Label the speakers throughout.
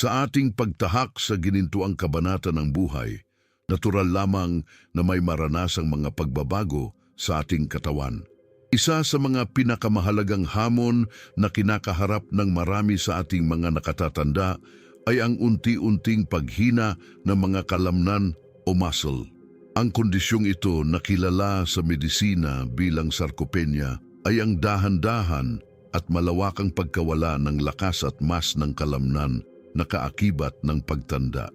Speaker 1: Sa ating pagtahak sa ginintuang kabanata ng buhay, natural lamang na may maranasang mga pagbabago sa ating katawan. Isa sa mga pinakamahalagang hamon na kinakaharap ng marami sa ating mga nakatatanda ay ang unti-unting paghina ng mga kalamnan o muscle. Ang kondisyong ito na kilala sa medisina bilang sarkopenia ay ang dahan-dahan at malawakang pagkawala ng lakas at mas ng kalamnan na kaakibat ng pagtanda.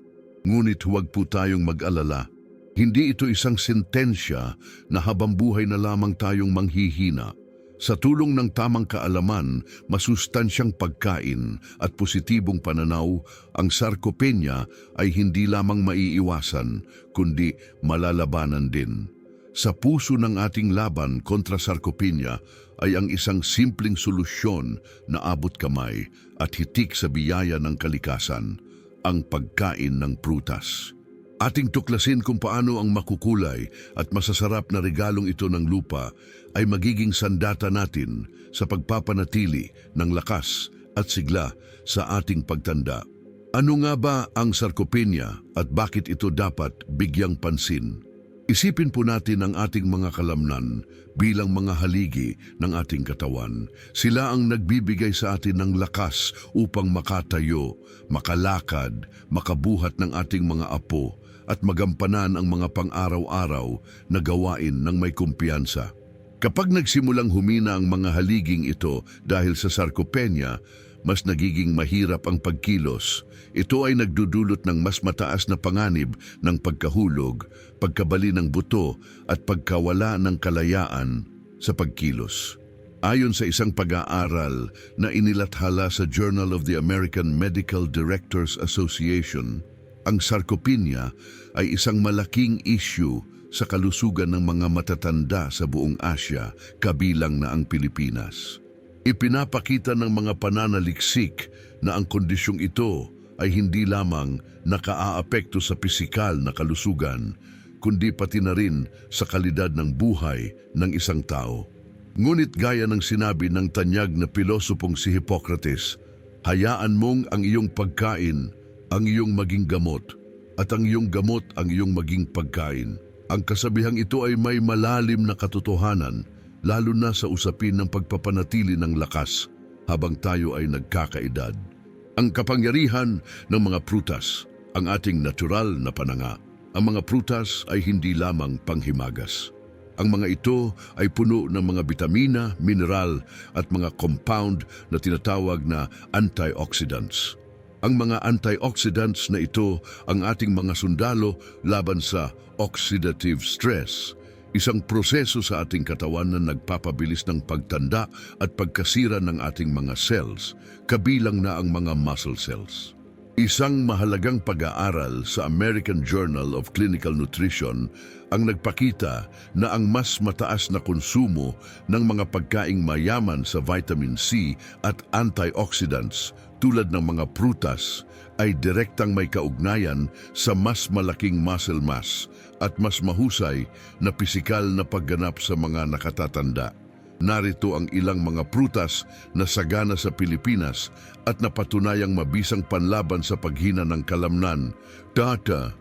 Speaker 1: Ngunit huwag po tayong mag-alala. Hindi ito isang sentensya na habang buhay na lamang tayong manghihina. Sa tulong ng tamang kaalaman, masustansyang pagkain at positibong pananaw, ang sarkopenia ay hindi lamang maiiwasan, kundi malalabanan din. Sa puso ng ating laban kontra sarkopenia ay ang isang simpleng solusyon na abot kamay at hitik sa biyaya ng kalikasan, ang pagkain ng prutas. Ating tuklasin kung paano ang makukulay at masasarap na regalong ito ng lupa ay magiging sandata natin sa pagpapanatili ng lakas at sigla sa ating pagtanda. Ano nga ba ang sarkopenia at bakit ito dapat bigyang pansin? Isipin po natin ang ating mga kalamnan bilang mga haligi ng ating katawan. Sila ang nagbibigay sa atin ng lakas upang makatayo, makalakad, makabuhat ng ating mga apo at magampanan ang mga pang-araw-araw na gawain ng may kumpiyansa. Kapag nagsimulang humina ang mga haliging ito dahil sa sarkopenia, mas nagiging mahirap ang pagkilos. Ito ay nagdudulot ng mas mataas na panganib ng pagkahulog, pagkabali ng buto at pagkawala ng kalayaan sa pagkilos. Ayon sa isang pag-aaral na inilathala sa Journal of the American Medical Directors Association, ang sarkopenia ay isang malaking issue sa kalusugan ng mga matatanda sa buong Asya, kabilang na ang Pilipinas. Ipinapakita ng mga pananaliksik na ang kondisyong ito ay hindi lamang nakaaapekto sa pisikal na kalusugan, kundi pati na rin sa kalidad ng buhay ng isang tao. Ngunit gaya ng sinabi ng tanyag na pilosopong si Hippocrates, hayaan mong ang iyong pagkain ang iyong maging gamot at ang iyong gamot ang iyong maging pagkain. Ang kasabihang ito ay may malalim na katotohanan lalo na sa usapin ng pagpapanatili ng lakas habang tayo ay nagkakaedad. Ang kapangyarihan ng mga prutas, ang ating natural na pananga. Ang mga prutas ay hindi lamang panghimagas. Ang mga ito ay puno ng mga bitamina, mineral at mga compound na tinatawag na antioxidants. Ang mga antioxidants na ito ang ating mga sundalo laban sa oxidative stress, isang proseso sa ating katawan na nagpapabilis ng pagtanda at pagkasira ng ating mga cells, kabilang na ang mga muscle cells. Isang mahalagang pag-aaral sa American Journal of Clinical Nutrition ang nagpakita na ang mas mataas na konsumo ng mga pagkaing mayaman sa vitamin C at antioxidants tulad ng mga prutas ay direktang may kaugnayan sa mas malaking muscle mass at mas mahusay na pisikal na pagganap sa mga nakatatanda. Narito ang ilang mga prutas na sagana sa Pilipinas at napatunayang mabisang panlaban sa paghina ng kalamnan. Data,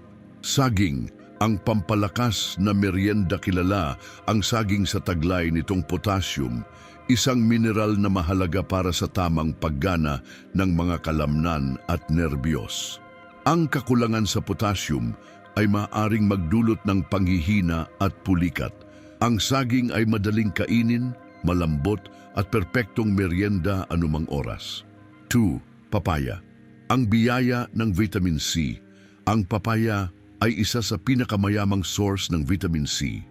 Speaker 1: saging, ang pampalakas na merienda kilala ang saging sa taglay nitong potassium, isang mineral na mahalaga para sa tamang paggana ng mga kalamnan at nerbiyos. Ang kakulangan sa potassium ay maaring magdulot ng panghihina at pulikat. Ang saging ay madaling kainin, malambot at perpektong merienda anumang oras. 2. Papaya. Ang biyaya ng vitamin C. Ang papaya ay isa sa pinakamayamang source ng vitamin C.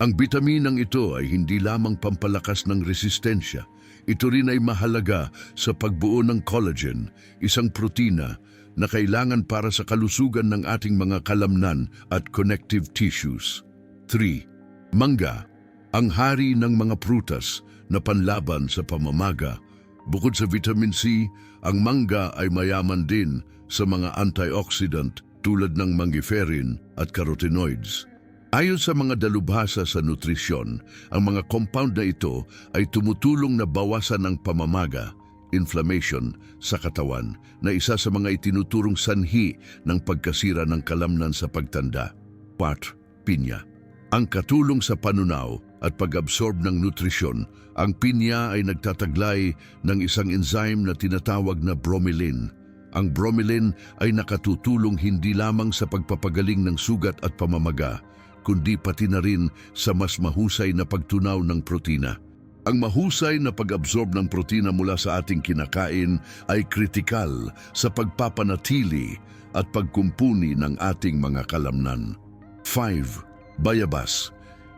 Speaker 1: Ang bitaminang ito ay hindi lamang pampalakas ng resistensya, ito rin ay mahalaga sa pagbuo ng collagen, isang protina na kailangan para sa kalusugan ng ating mga kalamnan at connective tissues. 3. Mangga, ang hari ng mga prutas na panlaban sa pamamaga. Bukod sa vitamin C, ang mangga ay mayaman din sa mga antioxidant tulad ng mangiferin at carotenoids. Ayon sa mga dalubhasa sa nutrisyon, ang mga compound na ito ay tumutulong na bawasan ang pamamaga, inflammation sa katawan na isa sa mga itinuturong sanhi ng pagkasira ng kalamnan sa pagtanda. Part, pinya. Ang katulong sa panunaw at pag-absorb ng nutrisyon, ang pinya ay nagtataglay ng isang enzyme na tinatawag na bromelain. Ang bromelain ay nakatutulong hindi lamang sa pagpapagaling ng sugat at pamamaga, kundi pati na rin sa mas mahusay na pagtunaw ng protina. Ang mahusay na pag-absorb ng protina mula sa ating kinakain ay kritikal sa pagpapanatili at pagkumpuni ng ating mga kalamnan. 5. Bayabas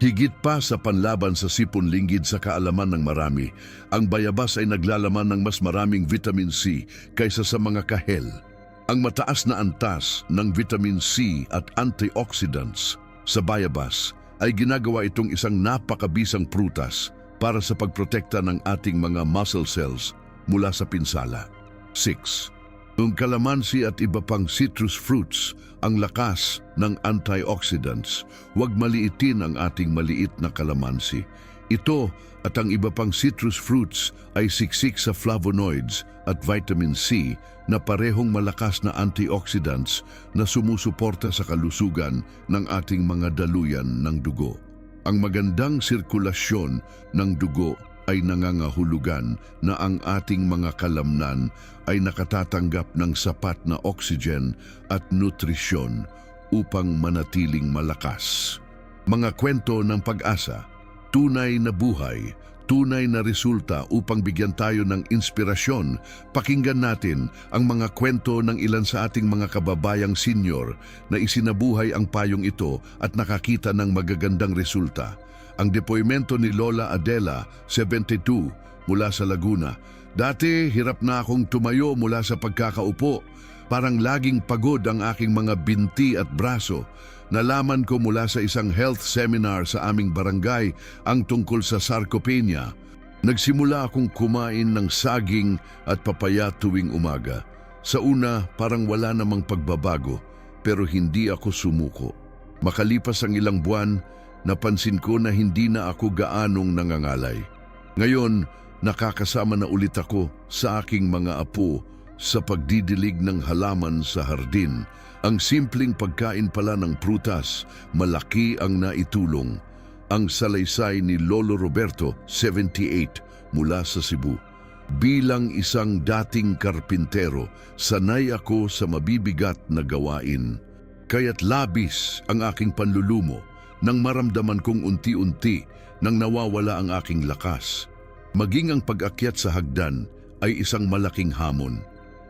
Speaker 1: Higit pa sa panlaban sa sipon linggid sa kaalaman ng marami, ang bayabas ay naglalaman ng mas maraming vitamin C kaysa sa mga kahel. Ang mataas na antas ng vitamin C at antioxidants sa bayabas ay ginagawa itong isang napakabisang prutas para sa pagprotekta ng ating mga muscle cells mula sa pinsala. 6. Ang kalamansi at iba pang citrus fruits ang lakas ng antioxidants. Huwag maliitin ang ating maliit na kalamansi. Ito at ang iba pang citrus fruits ay siksik sa flavonoids at vitamin C na parehong malakas na antioxidants na sumusuporta sa kalusugan ng ating mga daluyan ng dugo. Ang magandang sirkulasyon ng dugo ay nangangahulugan na ang ating mga kalamnan ay nakatatanggap ng sapat na oxygen at nutrisyon upang manatiling malakas. Mga kwento ng pag-asa, tunay na buhay, tunay na resulta upang bigyan tayo ng inspirasyon. Pakinggan natin ang mga kwento ng ilan sa ating mga kababayang senior na isinabuhay ang payong ito at nakakita ng magagandang resulta ang depoymento ni Lola Adela, 72, mula sa Laguna. Dati, hirap na akong tumayo mula sa pagkakaupo. Parang laging pagod ang aking mga binti at braso. Nalaman ko mula sa isang health seminar sa aming barangay ang tungkol sa sarcopenia. Nagsimula akong kumain ng saging at papaya tuwing umaga. Sa una, parang wala namang pagbabago, pero hindi ako sumuko. Makalipas ang ilang buwan, napansin ko na hindi na ako gaanong nangangalay. Ngayon, nakakasama na ulit ako sa aking mga apo sa pagdidilig ng halaman sa hardin. Ang simpleng pagkain pala ng prutas, malaki ang naitulong. Ang salaysay ni Lolo Roberto, 78, mula sa Cebu. Bilang isang dating karpintero, sanay ako sa mabibigat na gawain. Kaya't labis ang aking panlulumo nang maramdaman kong unti-unti nang nawawala ang aking lakas. Maging ang pag-akyat sa hagdan ay isang malaking hamon.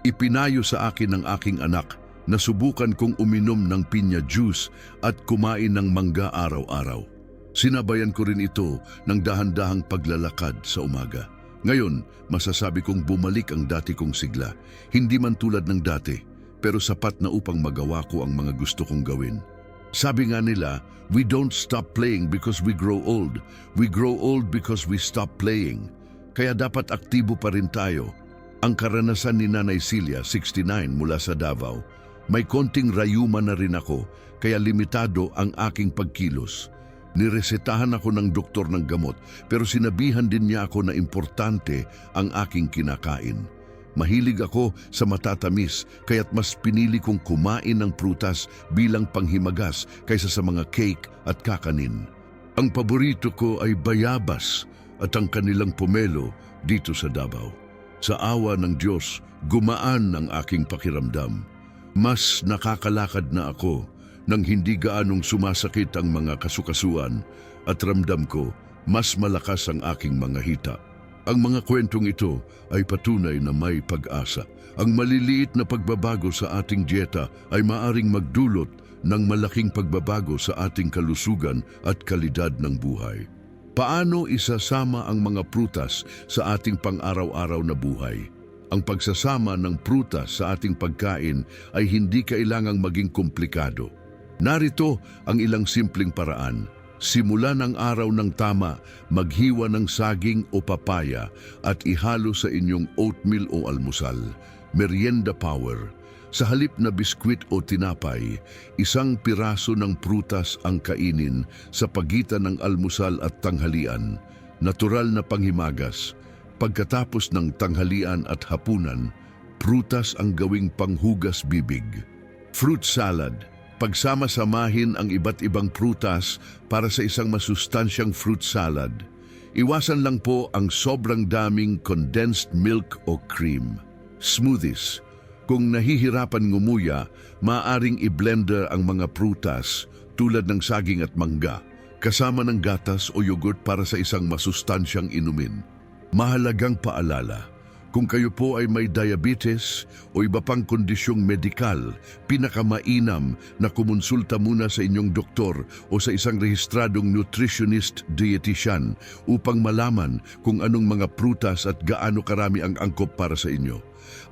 Speaker 1: Ipinayo sa akin ng aking anak na subukan kong uminom ng pinya juice at kumain ng mangga araw-araw. Sinabayan ko rin ito ng dahan-dahang paglalakad sa umaga. Ngayon, masasabi kong bumalik ang dati kong sigla. Hindi man tulad ng dati, pero sapat na upang magawa ko ang mga gusto kong gawin. Sabi nga nila, we don't stop playing because we grow old. We grow old because we stop playing. Kaya dapat aktibo pa rin tayo. Ang karanasan ni Nanay Celia, 69 mula sa Davao, may konting rayuma na rin ako, kaya limitado ang aking pagkilos. Niresetahan ako ng doktor ng gamot, pero sinabihan din niya ako na importante ang aking kinakain. Mahilig ako sa matatamis kaya't mas pinili kong kumain ng prutas bilang panghimagas kaysa sa mga cake at kakanin. Ang paborito ko ay bayabas at ang kanilang pomelo dito sa Davao. Sa awa ng Diyos, gumaan ang aking pakiramdam. Mas nakakalakad na ako nang hindi gaanong sumasakit ang mga kasukasuan at ramdam ko mas malakas ang aking mga hita. Ang mga kwentong ito ay patunay na may pag-asa. Ang maliliit na pagbabago sa ating dieta ay maaring magdulot ng malaking pagbabago sa ating kalusugan at kalidad ng buhay. Paano isasama ang mga prutas sa ating pang-araw-araw na buhay? Ang pagsasama ng prutas sa ating pagkain ay hindi kailangang maging komplikado. Narito ang ilang simpleng paraan Simulan ang araw ng tama, maghiwa ng saging o papaya at ihalo sa inyong oatmeal o almusal. Merienda power. Sa halip na biskwit o tinapay, isang piraso ng prutas ang kainin sa pagitan ng almusal at tanghalian. Natural na panghimagas. Pagkatapos ng tanghalian at hapunan, prutas ang gawing panghugas bibig. Fruit salad, pagsama-samahin ang iba't ibang prutas para sa isang masustansyang fruit salad. Iwasan lang po ang sobrang daming condensed milk o cream. Smoothies, kung nahihirapan ngumuya, maaring i-blender ang mga prutas tulad ng saging at mangga, kasama ng gatas o yogurt para sa isang masustansyang inumin. Mahalagang paalala, kung kayo po ay may diabetes o iba pang kondisyong medikal, pinakamainam na kumonsulta muna sa inyong doktor o sa isang rehistradong nutritionist dietitian upang malaman kung anong mga prutas at gaano karami ang angkop para sa inyo.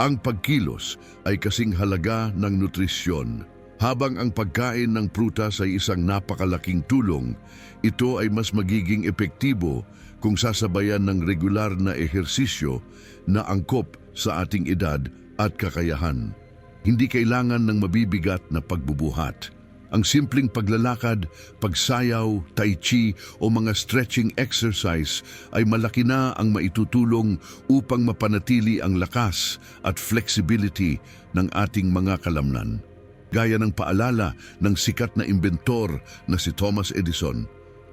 Speaker 1: Ang pagkilos ay kasing halaga ng nutrisyon. Habang ang pagkain ng prutas ay isang napakalaking tulong, ito ay mas magiging epektibo kung sasabayan ng regular na ehersisyo na angkop sa ating edad at kakayahan. Hindi kailangan ng mabibigat na pagbubuhat. Ang simpleng paglalakad, pagsayaw, tai chi o mga stretching exercise ay malaki na ang maitutulong upang mapanatili ang lakas at flexibility ng ating mga kalamnan. Gaya ng paalala ng sikat na inventor na si Thomas Edison,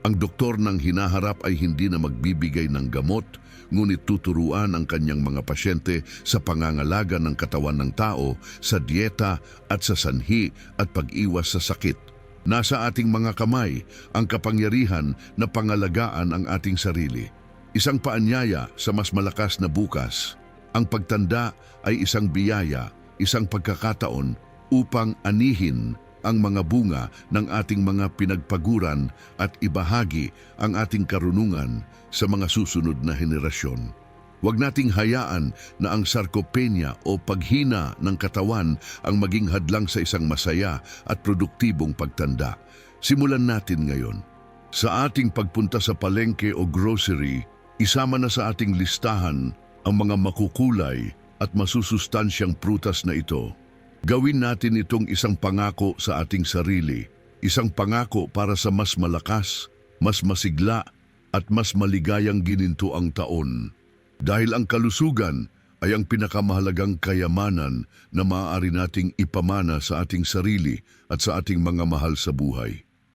Speaker 1: ang doktor ng hinaharap ay hindi na magbibigay ng gamot, ngunit tuturuan ang kanyang mga pasyente sa pangangalaga ng katawan ng tao, sa dieta at sa sanhi at pag-iwas sa sakit. Nasa ating mga kamay ang kapangyarihan na pangalagaan ang ating sarili. Isang paanyaya sa mas malakas na bukas. Ang pagtanda ay isang biyaya, isang pagkakataon upang anihin ang mga bunga ng ating mga pinagpaguran at ibahagi ang ating karunungan sa mga susunod na henerasyon. Huwag nating hayaan na ang sarcopenia o paghina ng katawan ang maging hadlang sa isang masaya at produktibong pagtanda. Simulan natin ngayon. Sa ating pagpunta sa palengke o grocery, isama na sa ating listahan ang mga makukulay at masusustansyang prutas na ito. Gawin natin itong isang pangako sa ating sarili, isang pangako para sa mas malakas, mas masigla at mas maligayang gininto ang taon. Dahil ang kalusugan ay ang pinakamahalagang kayamanan na maaari nating ipamana sa ating sarili at sa ating mga mahal sa buhay.